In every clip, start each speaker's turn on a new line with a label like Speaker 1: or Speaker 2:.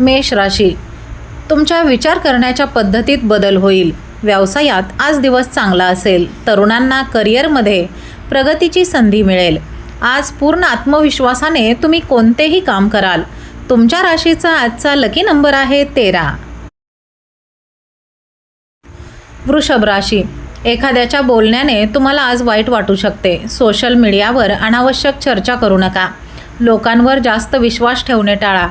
Speaker 1: मेष राशी. तुमच्या विचार करण्याच्या पद्धतीत बदल होईल. व्यवसायात आज दिवस चांगला असेल. तरुणांना करिअरमध्ये प्रगतीची संधी मिळेल. आज पूर्ण आत्मविश्वासाने तुम्ही कोणतेही काम कराल. तुमच्या राशीचा आजचा लकी नंबर आहे तेरा. वृषभ राशी. एखाद्याच्या बोलण्याने तुम्हाला आज वाईट वाटू शकते. सोशल मीडियावर अनावश्यक चर्चा करू नका. लोकांवर जास्त विश्वास ठेवणे टाळा.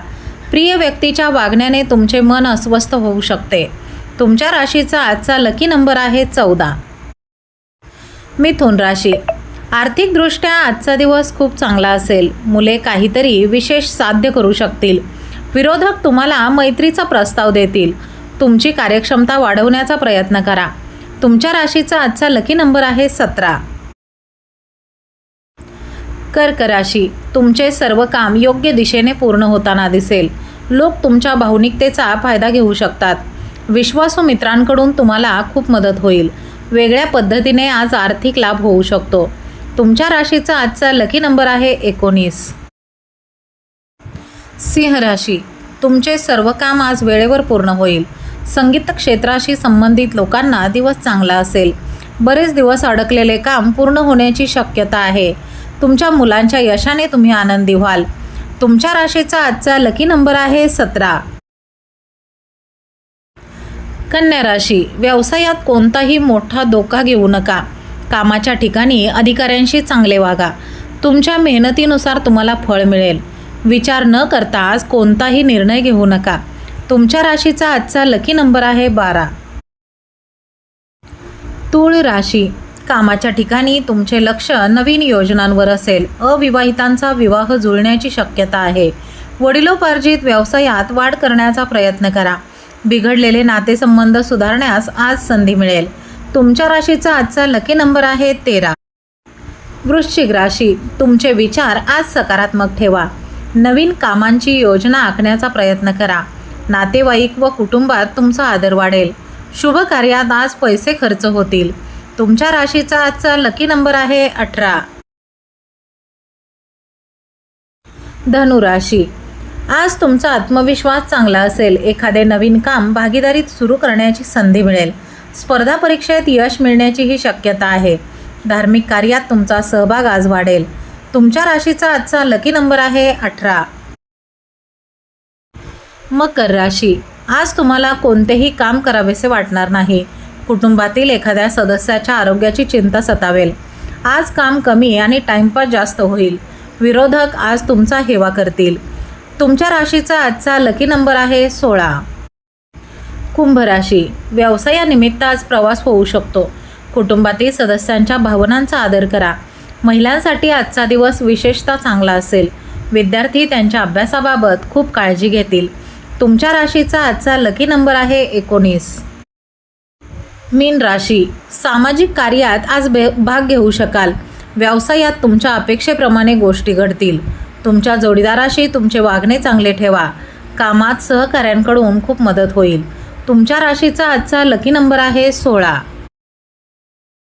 Speaker 1: प्रिय व्यक्तीच्या वागण्याने तुमचे मन अस्वस्थ होऊ शकते. तुमच्या राशीचा आजचा लकी नंबर आहे चौदा. मिथुन राशी. आर्थिकदृष्ट्या आजचा दिवस खूप चांगला असेल. मुले काहीतरी विशेष साध्य करू शकतील. विरोधक तुम्हाला मैत्रीचा प्रस्ताव देतील. तुमची कार्यक्षमता वाढवण्याचा प्रयत्न करा. तुमच्या राशीचा आजचा लकी नंबर आहे सतरा. कर्क राशी तुमचे सर्व काम योग्य दिशेने पूर्ण होताना दिसेल. लोक तुमच्या भावनिकतेचा फायदा घेऊ शकतात. विश्वासू मित्रांकडून तुम्हाला खूप मदत होईल. वेगळ्या पद्धतीने आज आर्थिक लाभ होऊ शकतो. तुमच्या राशीचा आजचा लकी नंबर आहे एकोणीस. सिंह राशी. तुमचे सर्व काम आज वेळेवर पूर्ण होईल. संगीत क्षेत्राशी संबंधित लोकांना दिवस चांगला असेल. बरेच दिवस अडकलेले काम पूर्ण होण्याची शक्यता आहे. तुमच्या मुलांच्या यशाने तुम्ही आनंदी व्हाल. तुमच्या राशीचा आजचा लकी नंबर आहे सतरा. कन्या राशी व्यवसायात कोणताही मोठा धोका घेऊ नका. कामाच्या ठिकाणी अधिकाऱ्यांशी चांगले वागा. तुमच्या मेहनतीनुसार तुम्हाला फळ मिळेल. विचार न करता आज कोणताही निर्णय घेऊ नका. तुमच्या राशीचा आजचा लकी नंबर आहे बारा. तूळ राशी कामाच्या ठिकाणी तुमचे लक्ष नवीन योजनांवर असेल. अविवाहितांचा विवाह जुळण्याची शक्यता आहे. वडिलोपार्जित व्यवसायात वाढ करण्याचा प्रयत्न करा. बिघडलेले नातेसंबंध सुधारण्यास आज संधी मिळेल. तुमच्या राशीचा आजचा लकी नंबर आहे तेरा. वृश्चिक राशी तुमचे विचार आज सकारात्मक ठेवा. नवीन कामांची योजना आखण्याचा प्रयत्न करा. नातेवाईक व कुटुंबात तुमचा आदर वाढेल. शुभ कार्यात आज पैसे खर्च होतील. तुमच्या राशीचा आजचा लकी नंबर आहे अठरा. धनुराशी. आज तुमचा आत्मविश्वास चांगला असेल. एखादे नवीन काम भागीदारीत सुरू करण्याची संधी मिळेल. स्पर्धा परीक्षेत यश मिळण्याचीही शक्यता आहे. धार्मिक कार्यात तुमचा सहभाग आज वाढेल. तुमच्या राशीचा आजचा लकी नंबर आहे अठरा. मकर राशी. आज तुम्हाला कोणतेही काम करावेसे वाटणार नाही. कुटुंबातील एखाद्या सदस्याच्या आरोग्याची चिंता सतावेल. आज काम कमी आणि टाइमपास जास्त होईल. विरोधक आज तुमचा हेवा करतील. तुमच्या राशीचा आजचा लकी नंबर आहे सोळा. कुंभ राशी. व्यवसायानिमित्त आज प्रवास होऊ शकतो. कुटुंबातील सदस्यांच्या भावनांचा आदर करा. महिलांसाठी आजचा दिवस विशेषतः चांगला असेल. विद्यार्थी त्यांच्या अभ्यासाबाबत खूप काळजी घेतील. तुमच्या राशीचा आजचा लकी नंबर आहे एकोणीस. मीन राशी. सामाजिक कार्यात आज बे भाग घेऊ शकाल. व्यवसायात तुमच्या अपेक्षेप्रमाणे गोष्टी घडतील. तुमच्या जोडीदाराशी तुमचे वागणे चांगले ठेवा. कामात सहकाऱ्यांकडून खूप मदत होईल. तुमच्या राशीचा आजचा लकी नंबर आहे सोळा.